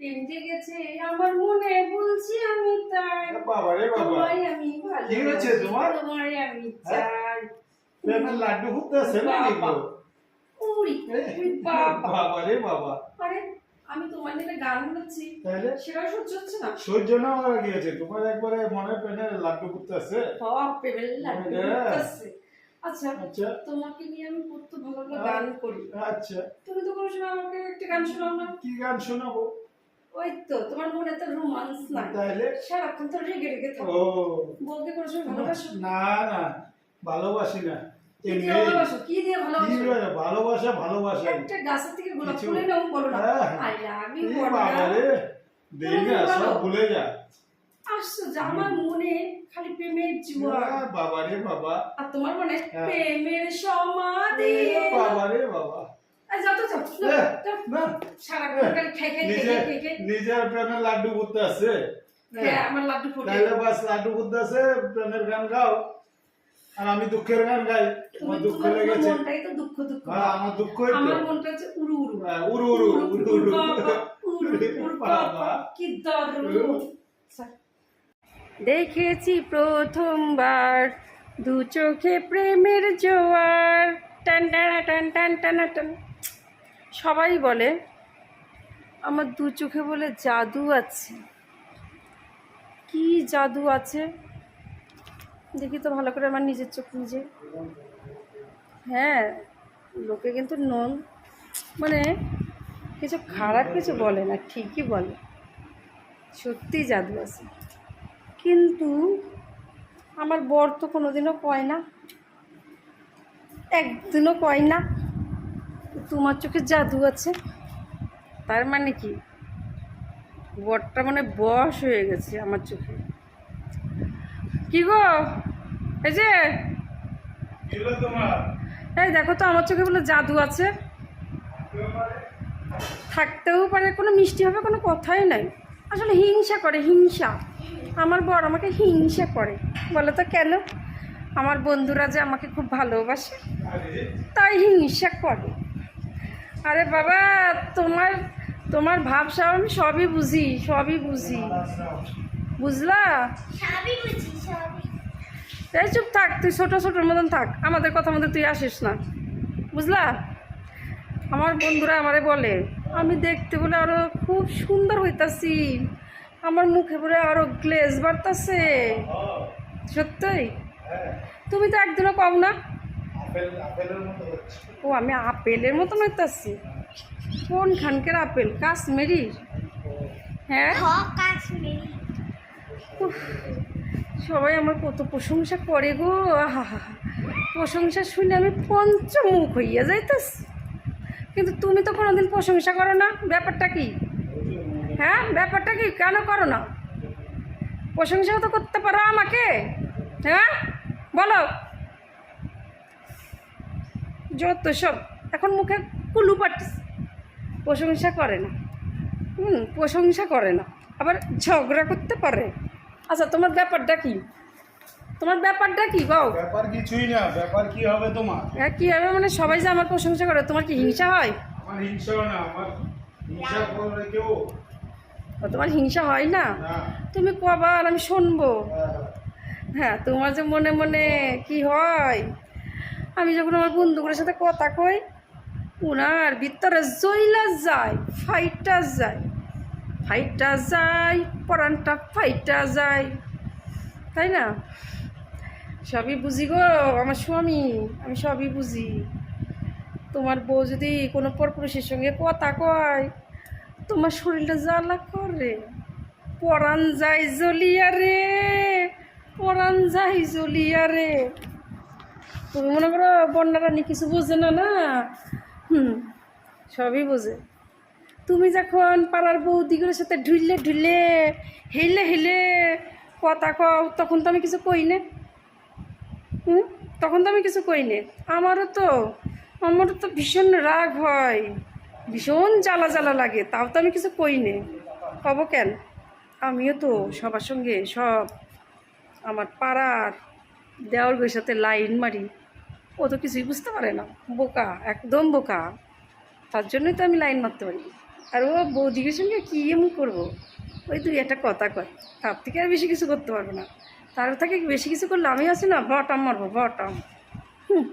প্রেম জেগেছে আমার মনে বলছি আমি তাই। বাবা রে বাবা। তোমায় আমি কি হয়েছে তোমার? তোমায় আমি হ্যাঁ? চাই। প্রেমের লাড্ডু নাকি গো উড়ি উড়ি বাবা। বাবা রে বাবা। আরে আমি তোমার নিয়ে গান গাচ্ছি। তাহলে? সেটাও সহ্য হচ্ছে না। সহ্য না হয়ে গিয়েছে তোমার একবারে মনে প্রেমে লাড্ডু ফুটতেছে বাপ প্রেমের লাড্ডু হ্যাঁ। আচ্ছা আচ্ছা। তোমাকে নিয়ে আমি কত ভালো ভালো। গান করি। আচ্ছা। তুমি তো কোনো সময় আমাকে একটা গান শোনাও না? কি গান শোনাবো? ওই তো তোমার মনে তো রোমান্স নাই। তাহলে সারাক্ষণ তো রেগে রেগে থাকো। কোনো সময় ভালোবাসো? না না ভালোবাসি না। কি দিয়ে ভালোবাসো? ভালোবাসো? একটা গাছের থেকে গোলাপ বলো না। হ্যাঁ। আই লাভ ইউ এই বাবা রে দেই না সব ভুলে যা। আসছো আমার মনে খালি প্রেমের জোয়ার। বাবা রে বাবা। আর তোমার মনে হ্যাঁ। প্রেমের সমাধি। বাবা রে বাবা। নিজের প্রেমের লাড্ডু আছে। হ্যাঁ আমার লাড্ডু ফুটে তাহলে বাস লাড্ডু ফুটতে আছে প্রেমের গান গাও। আর আমি দুঃখের গান গাই। আমার দুঃখ লেগেছে। তো দুঃখ দুঃখ। হ্যাঁ আমার দুঃখ হইতো আমার মনটা হচ্ছে উড়ু উড়ু। হ্যাঁ, উড়ু উড়ু উড়ু উড়ু বাবা, উড়ু, উড়ু, বাবা। বাবা, কি দারুণ। দেখেছি প্রথমবার দু চোখে প্রেমের জোয়ার। টান টানা টান টান টানা টান। সবাই বলে, আমার দু চোখে বলে জাদু আছে। কি জাদু আছে? দেখি তো ভালো করে আমার নিজের চোখ নিজে। হ্যাঁ লোকে কিন্তু নন মানে কিছু খারাপ কিছু বলে না, ঠিকই বলে। সত্যি জাদু আছে। কিন্তু আমার বর তো কোনোদিনও কয় না? একদিনও কয় না। তোমার চোখে জাদু আছে। তার মানে কি? বরটা মানে বয়স হয়ে গেছে আমার চোখে। কি গো? এই যে? এই দেখো তো, আমার চোখে বলে জাদু আছে। থাকতেও পারে, কোনো মিষ্টি হবে, কোনো কথাই নাই। আসলে হিংসা করে, হিংসা। আমার বর আমাকে হিংসা করে। বলে তো কেন? আমার বন্ধুরা যে আমাকে খুব ভালোবাসে, তাই হিংসা করে। আরে বাবা তোমার তোমার ভাবসাব আমি সবই বুঝি সবই বুঝি। বুঝলা? সবই বুঝি সবই। এই চুপ থাক তুই ছোটো ছোটোর মতন থাক আমাদের কথা মধ্যে তুই আসিস না। বুঝলা? আমার বন্ধুরা আমারে বলে আমি দেখতে বলে আরও খুব সুন্দর হইতাছি। আমার মুখে বলে আরও গ্লেজ বাড়তাছে। সত্যই? হ্যাঁ। তুমি তো একদিনও কম না। ও আমি আপেলের মতো হইতাছি কোন খানকের আপেল? কাশ্মীরির হ্যাঁ? সবাই আমার কত প্রশংসা করে গো। প্রশংসা শুনে আমি পঞ্চমুখ হইয়া যাইতাছি। কিন্তু তুমি তো কোনোদিন প্রশংসা করো না। ব্যাপারটা কি? হ্যাঁ ব্যাপারটা কি? কেন করো না? প্রশংসাও তো করতে পারো আমাকে। হ্যাঁ? বলো। যত সব। এখন মুখে কুলু পাটিস। প্রশংসা করে না। হুম প্রশংসা করে না। আবার ঝগড়া করতে পারে। আচ্ছা তোমার ব্যাপারটা কি? তোমার ব্যাপারটা কি গো ব্যাপার কিছুই না। ব্যাপার কি হবে তোমার? হ্যাঁ কি হবে মানে সবাই যে আমার প্রশংসা করে তোমার কি হিংসা হয়? আমার হিংসা না। আমার হিংসা করলে কেউ তোমার হিংসা হয় না? তুমি কবার আমি শুনব। হ্যাঁ, হ্যাঁ তোমার যে মনে মনে কি হয়? আমি যখন আমার বন্ধুগুলোর সাথে কথা কই, উনার ভিতরে জইলা যায়, ফাইটা যায় ফাইটা যায়, পরানটা ফাইটা যায়। তাই না? সবই বুঝি গো আমার স্বামী, আমি সবই বুঝি। তোমার বউ যদি কোনো পরপুরুষের সঙ্গে কথা কয়, তোমার শরীরটা জ্বালা করে। পরাণ যায় জ্বলিয়া রে পরাণ যায় জ্বলিয়া রে। তুমি মনে করো বন্যা বন্যারানি কিছু বোঝে না না? হুম, সবই বোঝে। তুমি যখন পাড়ার বৌদিগুলোর সাথে ঢুললে ঢুললে, হেলে হেলে কথা কও, তখন তো আমি কিছু কই না। হুম, তখন তো আমি কিছু কই না। আমারও তো আমারও তো ভীষণ রাগ হয়। ভীষণ জ্বালা জ্বালা লাগে, তাও তো আমি কিছু কই নে। কব কেন? আমিও তো সবার সঙ্গে সব আমার পাড়ার দেওয়ার সাথে লাইন মারি। ও তো কিছুই বুঝতে পারে না। বোকা, একদম বোকা। তার জন্যই তো আমি লাইন মারতে পারি। আর ও বৌদিকের সঙ্গে কী এমন করব? ওই দুই একটা কথা কয়, তার থেকে আর বেশি কিছু করতে পারব না। তার থেকে বেশি কিছু করলে আমি আছি না, বটাম মারবো, বটাম। হুম।